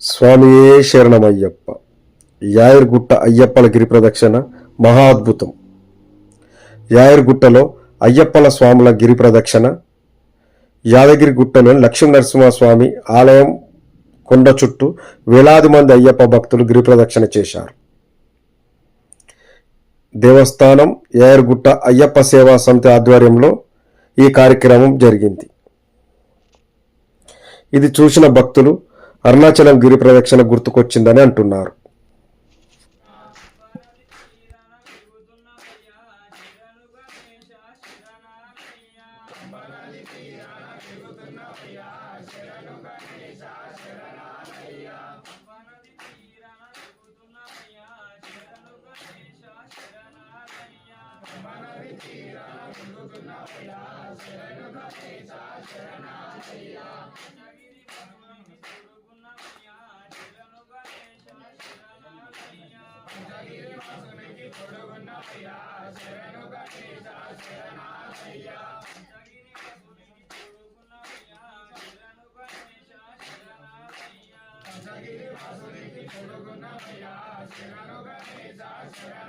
స్వామియే శరణమయ్యప్ప. యాయర్గుట్ట అయ్యప్పల గిరి ప్రదక్షిణ మహా అద్భుతం యాయర్గుట్టలో అయ్యప్పల స్వాముల గిరి ప్రదక్షిణ. యాదగిరిగుట్టలో లక్ష్మీనరసింహస్వామి లక్ష్మీ నరసింహస్వామి ఆలయం కొండ చుట్టూ వేలాది మంది అయ్యప్ప భక్తులు గిరి ప్రదక్షిణ చేశారు. దేవస్థానం యాయర్గుట్ట అయ్యప్ప సేవా సమితి ఆధ్వర్యంలో ఈ కార్యక్రమం జరిగింది. ఇది చూసిన భక్తులు అరుణాచలం గిరి ప్రదక్షిణ గుర్తుకొచ్చిందని అంటున్నారు. శరణు వాసునికి తొడుగున్నయ్యా శరణు గణేశ శరణాలయ్యా సగిరి వాసునికి తొడుగున్నయ్యా శరణు గణేశ శరణ